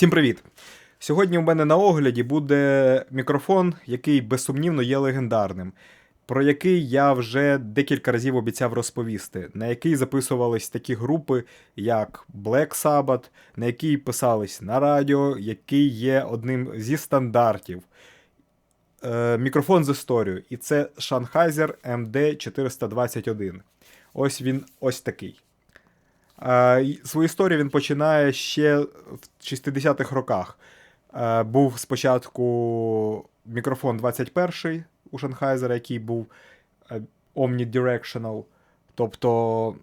Всім привіт! Сьогодні у мене на огляді буде мікрофон, який безсумнівно є легендарним, про який я вже декілька разів обіцяв розповісти, на який записувались такі групи, як Black Sabbath, на який писались на радіо, який є одним зі стандартів. Е, мікрофон з історією. І це Sennheiser MD421. Ось він ось такий. Е, Свою історію він починає ще в 60-х роках. Е, Був спочатку мікрофон 21 у Sennheiser, який був е, omnidirectional, тобто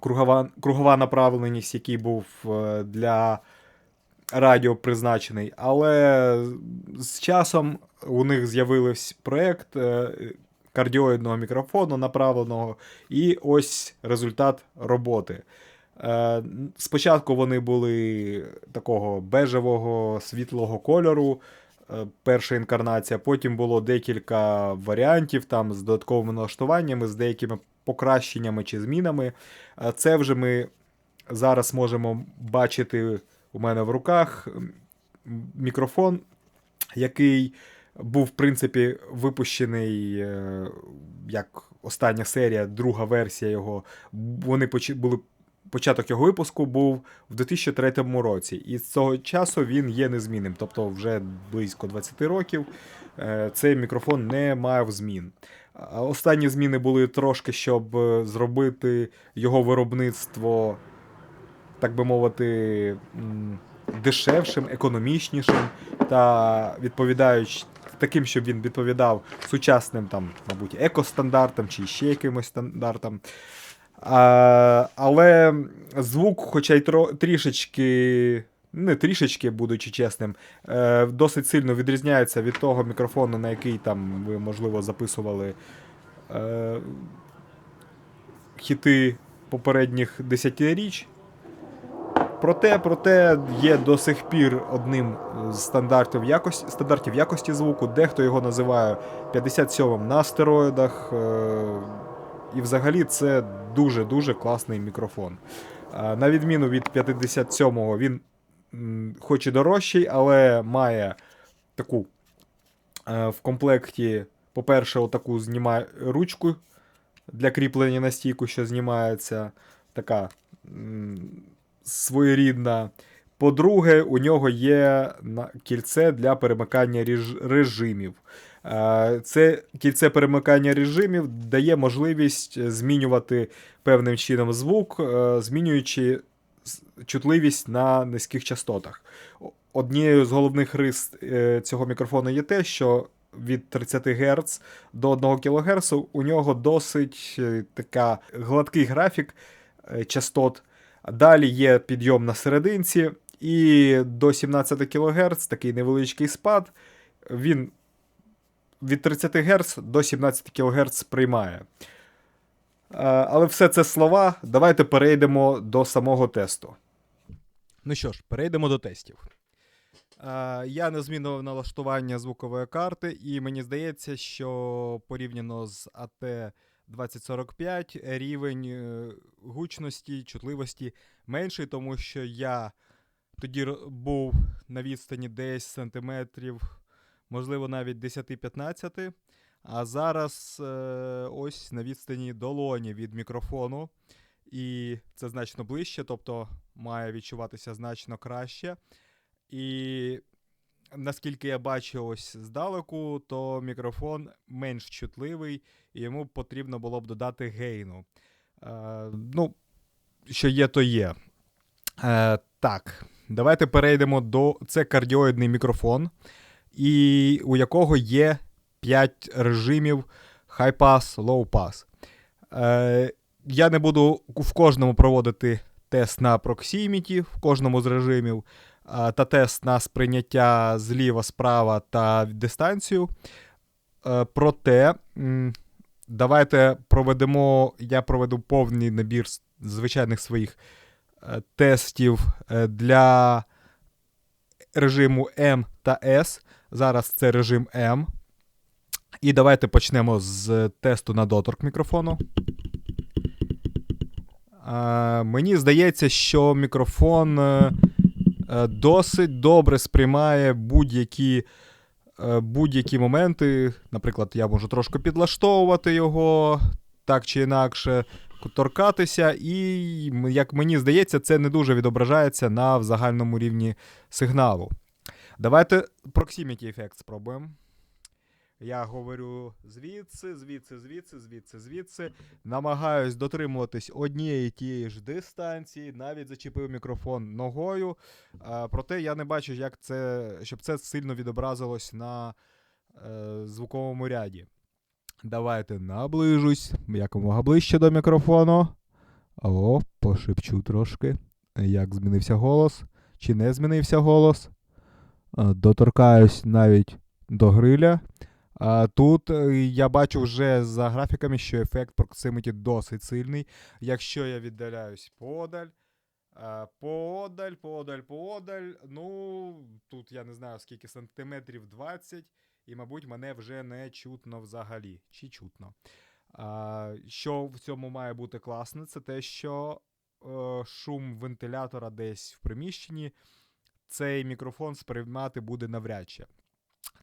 кругова, кругова направленість, який був для радіо призначений. Але з часом у них з'явився проєкт кардіоїдного мікрофону направленого, і ось результат роботи. Е, Спочатку вони були такого бежевого світлого кольору. е, Перша інкарнація, потім було декілька варіантів там з додатковими налаштуваннями, з деякими покращеннями чи змінами. Е, Це вже ми зараз можемо бачити у мене в руках мікрофон, який був, в принципі, випущений як остання серія, друга версія його. Вони були. Початок його випуску був в 2003 році, і з цього часу він є незмінним. Тобто, вже близько 20 років е, цей мікрофон не мав змін. Останні зміни були трошки, щоб е, зробити його виробництво, так би мовити, дешевшим, економічнішим та відповідаючи таким, щоб він відповідав сучасним там, мабуть, екостандартам чи ще якимось стандартам. А, але звук, хоча й трішечки, не трішечки, будучи чесним, е, досить сильно відрізняється від того мікрофону, на який там ви, можливо, записували е, хіти попередніх десятиріч. Проте, проте є до сих пір одним з стандартів якості, стандартів якості звуку. Дехто його називає 57-м на стероїдах. І взагалі це дуже-дуже класний мікрофон. На відміну від 57-го, він хоч і дорожчий, але має таку е, в комплекті, по-перше, отаку знімає ручку для кріплення на стійку, що знімається. Така своєрідна. По-друге, у нього є кільце для перемикання режимів. Е, Це кільце перемикання режимів дає можливість змінювати певним чином звук, е, змінюючи чутливість на низьких частотах. Однією з головних рис е, цього мікрофону є те, що від 30 Гц до 1 кГц у нього досить е, така гладкий графік е, частот. Далі є підйом на серединці, і до 17 кГц такий невеличкий спад. Він від 30 Гц до 17 кГц приймає. Е, Але все це слова. Давайте перейдемо до самого тесту. Ну що ж, перейдемо до тестів. Е, Я не змінював налаштування звукової карти, і мені здається, що порівняно з AT 2045 рівень е, гучності, чутливості менший, тому що я тоді був на відстані десь сантиметрів, можливо, навіть 10-15. А зараз е, ось на відстані долоні від мікрофону. І це значно ближче, тобто має відчуватися значно краще. І наскільки я бачу ось здалеку, то мікрофон менш чутливий, і йому потрібно було б додати гейну. Е, ну, що є, то є. Е, так, давайте перейдемо до. Це кардіоїдний мікрофон, і у якого є 5 режимів high pass, low pass. Е, я не буду в кожному проводити тест на proximity, в кожному з режимів, е, та тест на сприйняття зліва, справа та дистанцію. Е, проте, м, давайте проведемо. Я проведу повний набір звичайних своїх е, тестів е, для режиму M та S. Зараз це режим M. І давайте почнемо з тесту на доторк мікрофону. Е, мені здається, що мікрофон е, досить добре сприймає будь-які. е, Будь-які моменти, наприклад, я можу трошки підлаштовувати його так чи інакше, торкатися, і, як мені здається, це не дуже відображається на загальному рівні сигналу. Давайте Proximity ефект спробуємо. Я говорю звідси, звідси, звідси, звідси, звідси. Намагаюсь дотримуватись однієї тієї ж дистанції, навіть зачепив мікрофон ногою. Проте я не бачу, як це, щоб це сильно відобразилось на е, звуковому ряді. Давайте наближусь якомога ближче до мікрофону. О, пошепчу трошки. Як змінився голос? Чи не змінився голос? Е, Доторкаюсь навіть до гриля. Тут е, я бачу вже за графіками, що ефект proximity досить сильний. Якщо я віддаляюсь подаль, подаль, подаль, подаль. Ну, тут я не знаю скільки сантиметрів 20, і, мабуть, мене вже не чутно взагалі. Чи чутно. Що в цьому має бути класно, це те, що е, шум вентилятора десь в приміщенні цей мікрофон сприймати буде навряд чи.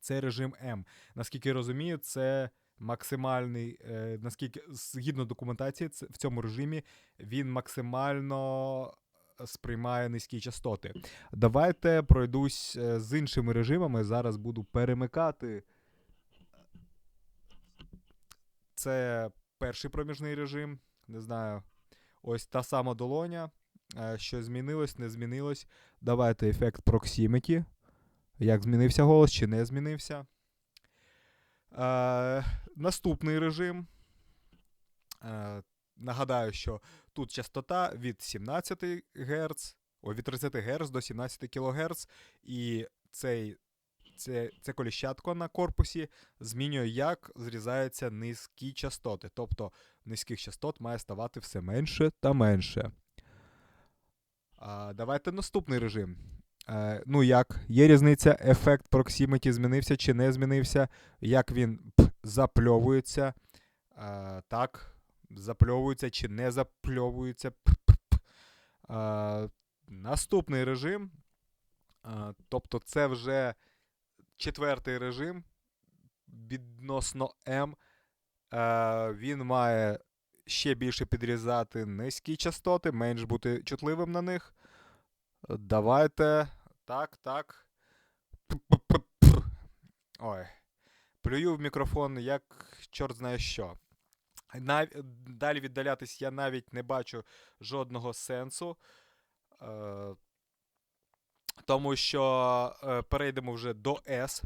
Це режим М. Наскільки я розумію, це максимальний, е, наскільки згідно документації, це, в цьому режимі він максимально сприймає низькі частоти. Давайте пройдусь е, з іншими режимами. Зараз буду перемикати. Це перший проміжний режим. Не знаю. Ось та сама долоня. Е, Що змінилось, не змінилось. Давайте ефект Proximity. Як змінився голос, чи не змінився. Е, наступний режим. Е, нагадаю, що тут частота від 17 Гц, о, від 30 Гц до 17 кГц, і цей, це, це коліщатко на корпусі змінює, як зрізаються низькі частоти. Тобто низьких частот має ставати все менше та менше. А, давайте наступний режим. Е, ну як, є різниця, ефект Proximity змінився чи не змінився, як він п, запльовується. Е, так, запльовується чи не запльовується. П, п, п. Е, наступний режим. Е, тобто це вже четвертий режим відносно М. Е, він має ще більше підрізати низькі частоти, менш бути чутливим на них. Давайте. Так, так. Ой. Плюю в мікрофон, як чорт знає що. Нав... Далі віддалятись я навіть не бачу жодного сенсу. Е... Тому що е, перейдемо вже до S.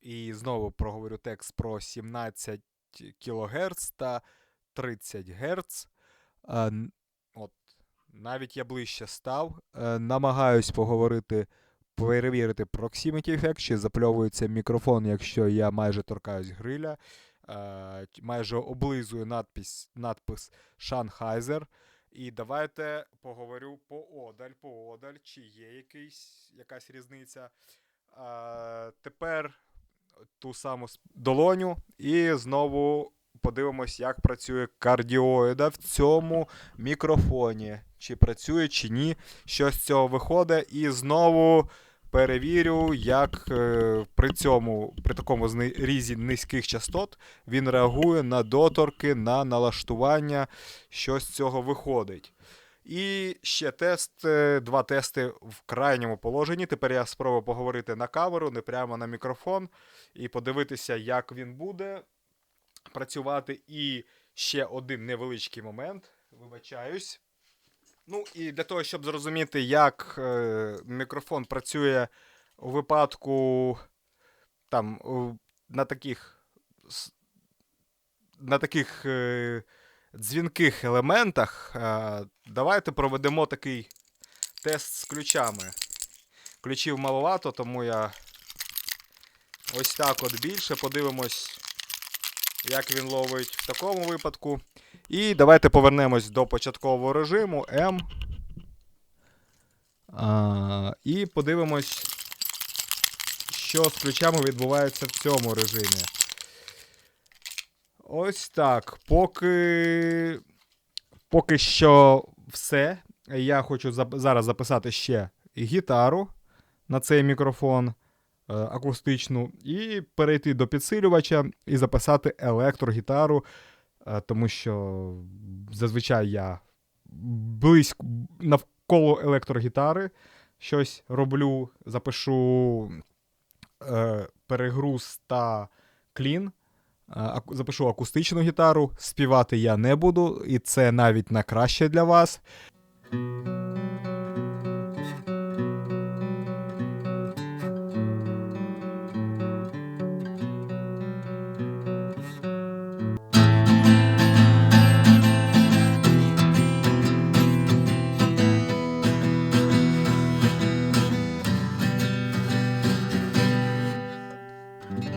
І знову проговорю текст про 17 кГц та 30 Гц. Е, навіть я ближче став. Е, намагаюсь поговорити, перевірити proximity ефект, чи запльовується мікрофон, якщо я майже торкаюсь гриля. Е, майже облизую надпис, надпис Sennheiser. І давайте поговорю поодаль, поодаль, чи є якийсь, якась різниця. Е, тепер ту саму долоню і знову подивимось, як працює кардіоїда в цьому мікрофоні. Чи працює, чи ні. Що з цього виходить. І знову перевірю, як е, при цьому, при такому різі низьких частот, він реагує на доторки, на налаштування, що з цього виходить. І ще тест, е, два тести в крайньому положенні. Тепер я спробую поговорити на камеру, не прямо на мікрофон, і подивитися, як він буде працювати. І ще один невеличкий момент. Вибачаюсь. Ну і для того, щоб зрозуміти, як е, мікрофон працює у випадку там на таких на таких е, дзвінких елементах, е, давайте проведемо такий тест з ключами. Ключів маловато, тому я ось так от більше. Подивимось, як він ловить в такому випадку. І давайте повернемось до початкового режиму M. А, і подивимось, що з ключами відбувається в цьому режимі. Ось так. Поки, поки що все. Я хочу зараз записати ще гітару на цей мікрофон акустичну, і перейти до підсилювача і записати електрогітару, е, тому що зазвичай я близько навколо електрогітари щось роблю, запишу е, перегруз та клін. Е, Запишу акустичну гітару, співати я не буду, і це навіть на краще для вас. Mm-hmm.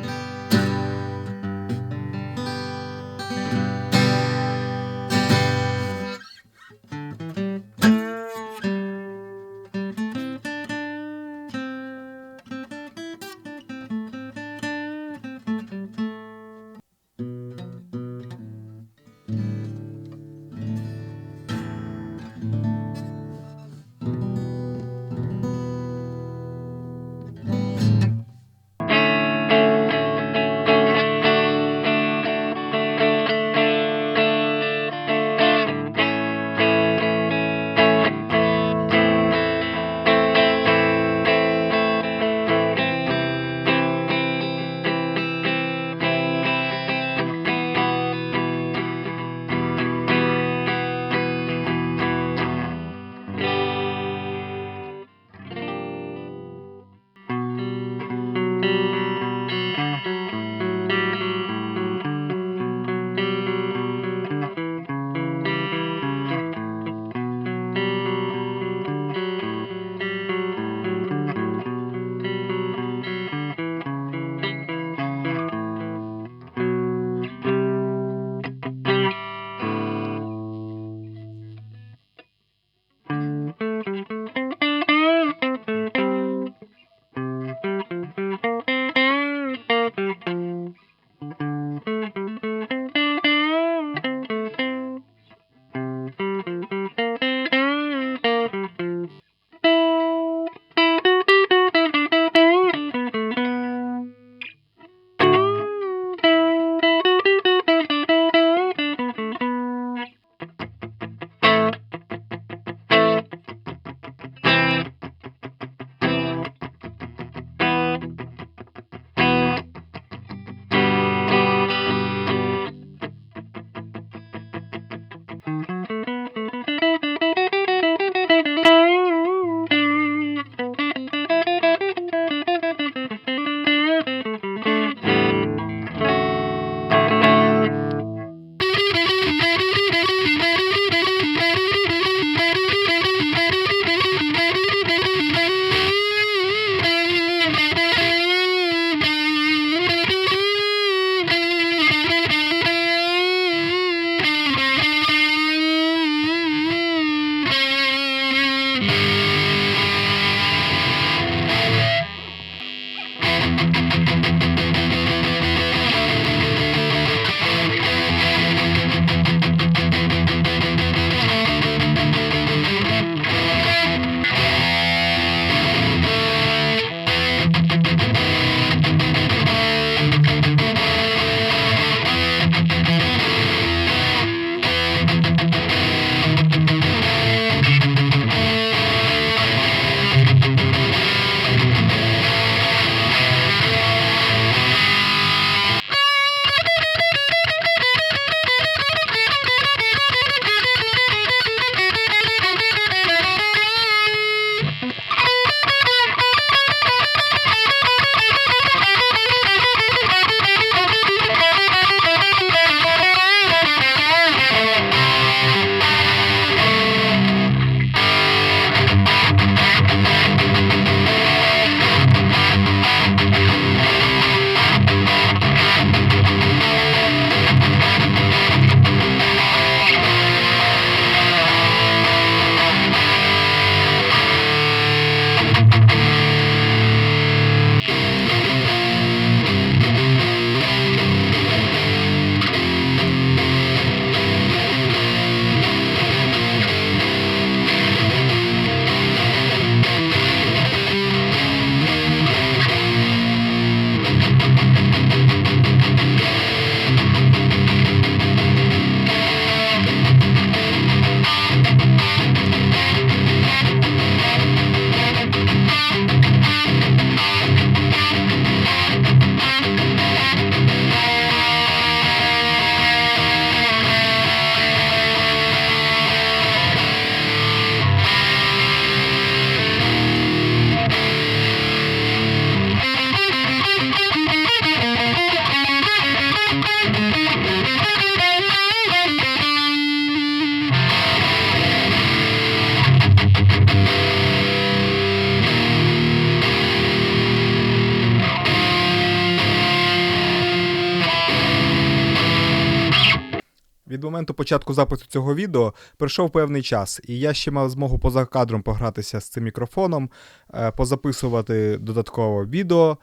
Від моменту початку запису цього відео пройшов певний час, і я ще мав змогу поза кадром погратися з цим мікрофоном, е, позаписувати додатково відео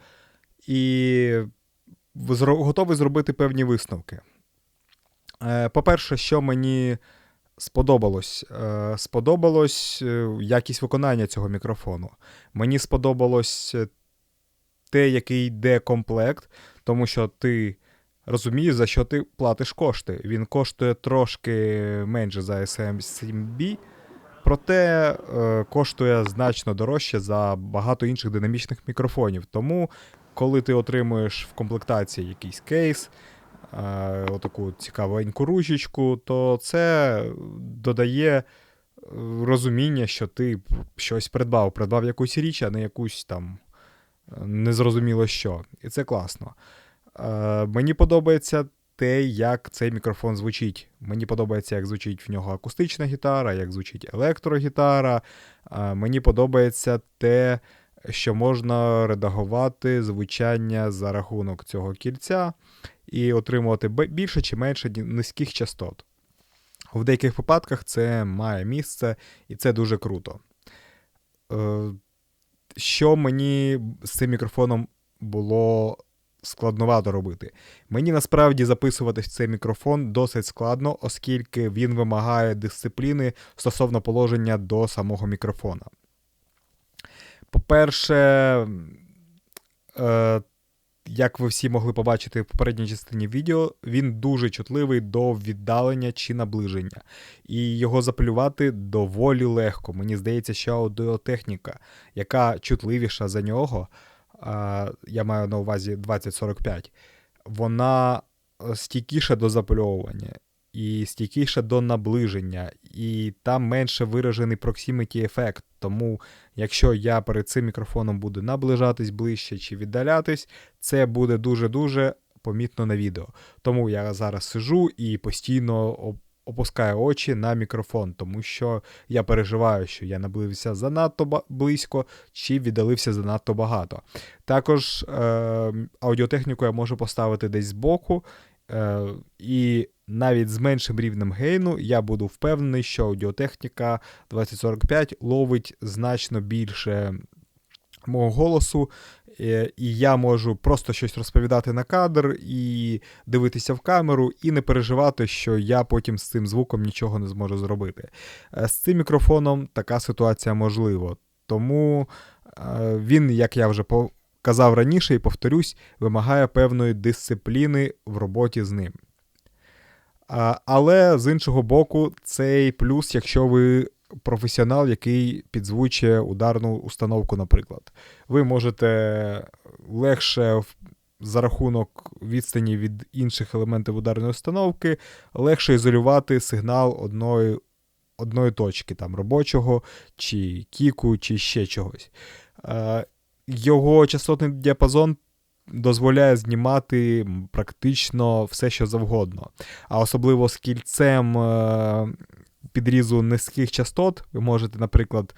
і готовий зробити певні висновки. Е, По-перше, що мені сподобалось? Е, Сподобалось якість виконання цього мікрофону. Мені сподобалось те, який йде комплект, тому що ти розумієш, за що ти платиш кошти. Він коштує трошки менше за SM7B, проте е, коштує значно дорожче за багато інших динамічних мікрофонів. Тому, коли ти отримуєш в комплектації якийсь кейс, е, отаку цікавеньку ручечку, то це додає е, розуміння, що ти щось придбав. Придбав якусь річ, а не якусь там е, незрозуміло що. І це класно. Е, мені подобається те, як цей мікрофон звучить. Мені подобається, як звучить в нього акустична гітара, як звучить електрогітара. Е, мені подобається те, що можна редагувати звучання за рахунок цього кільця і отримувати більше чи менше низьких частот. В деяких випадках це має місце, і це дуже круто. Е, Що мені з цим мікрофоном було складновато робити? Мені насправді записувати цей мікрофон досить складно, оскільки він вимагає дисципліни стосовно положення до самого мікрофона. По-перше, е, як ви всі могли побачити в попередній частині відео, він дуже чутливий до віддалення чи наближення. І його запалювати доволі легко. Мені здається, що аудіотехніка, яка чутливіша за нього, я маю на увазі 2045, вона е, стійкіша до запальовування і стійкіша до наближення, і там менше виражений proximity ефект. Тому, якщо я перед цим мікрофоном буду наближатись ближче чи віддалятись, це буде дуже-дуже помітно на відео. Тому я зараз сижу і постійно оп- опускаю очі на мікрофон, тому що я переживаю, що я наблизився занадто близько чи віддалився занадто багато. Також е, аудіотехніку я можу поставити десь збоку, е, і навіть з меншим рівнем гейну я буду впевнений, що аудіотехніка 2045 ловить значно більше мого голосу, і я можу просто щось розповідати на кадр і дивитися в камеру, і не переживати, що я потім з цим звуком нічого не зможу зробити. Е, З цим мікрофоном така ситуація можлива. Тому е, він, як я вже казав раніше і повторюсь, вимагає певної дисципліни в роботі з ним. Але з іншого боку, цей плюс, якщо ви професіонал, який підзвучує ударну установку, наприклад. Ви можете легше за рахунок відстані від інших елементів ударної установки, легше ізолювати сигнал одної, одної точки, там робочого, чи кіку, чи ще чогось. Е, Його частотний діапазон дозволяє знімати практично все, що завгодно. А особливо з кільцем е, підрізу низьких частот, ви можете, наприклад,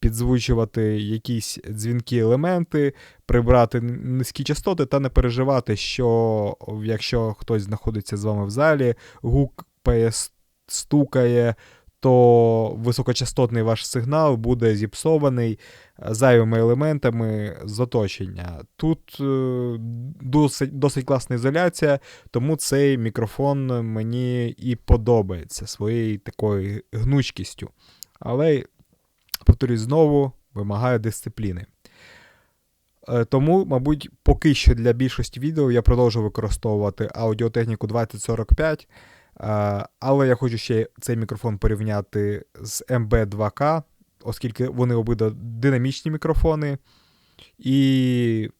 підзвучувати якісь дзвінкі елементи, прибрати низькі частоти та не переживати, що якщо хтось знаходиться з вами в залі, гукає, стукає, то високочастотний ваш сигнал буде зіпсований е, зайвими елементами з оточення. Тут е, досить, досить класна ізоляція, тому цей мікрофон мені і подобається своєю такою гнучкістю. Але, повторюсь знову, вимагає дисципліни. Е, Тому, мабуть, поки що для більшості відео я продовжу використовувати аудіотехніку 2045. Але я хочу ще цей мікрофон порівняти з MB2K, оскільки вони обидва динамічні мікрофони, і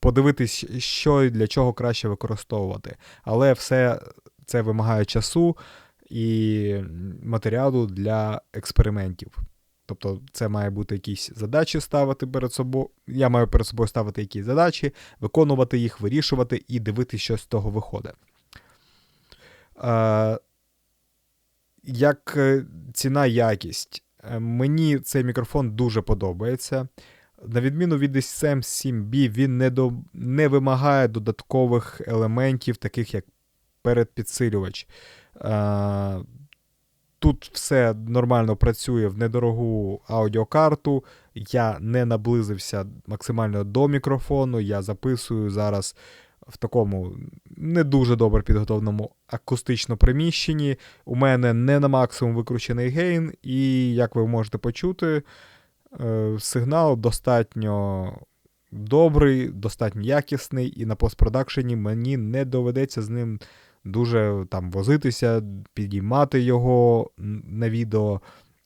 подивитись, що і для чого краще використовувати. Але все це вимагає часу і матеріалу для експериментів. Тобто, це має бути якісь задачі ставити перед собою. Я маю перед собою ставити якісь задачі, виконувати їх, вирішувати і дивитися, що з того виходить. Як е, ціна якість. Е, Мені цей мікрофон дуже подобається. На відміну від SM7B, він не, до, не вимагає додаткових елементів, таких як передпідсилювач. Тут все нормально працює в недорогу аудіокарту. Я не наблизився максимально до мікрофону. Я записую зараз в такому не дуже добре підготовленому акустично приміщенні. У мене не на максимум викручений гейн, і як ви можете почути, е, сигнал достатньо добрий, достатньо якісний, і на постпродакшені мені не доведеться з ним дуже там возитися, підіймати його на відео.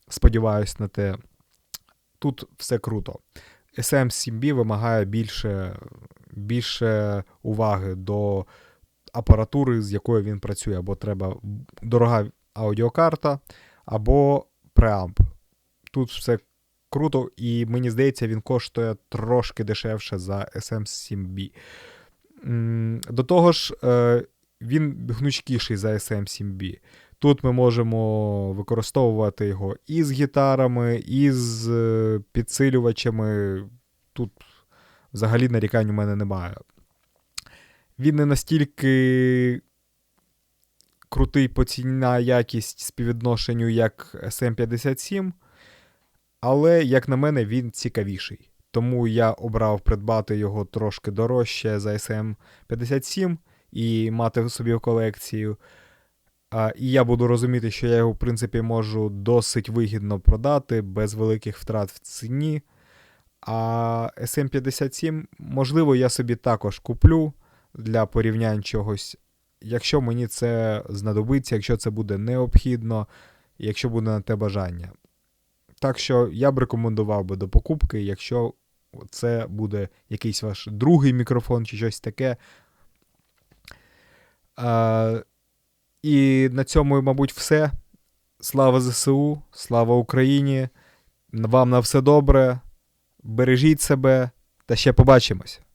Сподіваюсь на те. Тут все круто. SM7B вимагає більше, більше уваги до апаратури, з якою він працює, або треба дорога аудіокарта, або преамп. Тут все круто, і мені здається, він коштує трошки дешевше за SM7B. До того ж, е, він гнучкіший за SM7B. Тут ми можемо використовувати його і з гітарами, і з е, підсилювачами. Тут взагалі нарікань у мене немає. Він не настільки крутий по ціна якість співвідношенню, як SM57, але, як на мене, він цікавіший. Тому я обрав придбати його трошки дорожче за SM57 і мати собі в колекцію. А, і я буду розуміти, що я його, в принципі, можу досить вигідно продати без великих втрат в ціні. А SM57, можливо, я собі також куплю для порівнянь чогось, якщо мені це знадобиться, якщо це буде необхідно, якщо буде на те бажання. Так що я б рекомендував би до покупки, якщо це буде якийсь ваш другий мікрофон чи щось таке. А, і на цьому, мабуть, все. Слава ЗСУ, слава Україні. Вам на все добре. Бережіть себе та ще побачимось.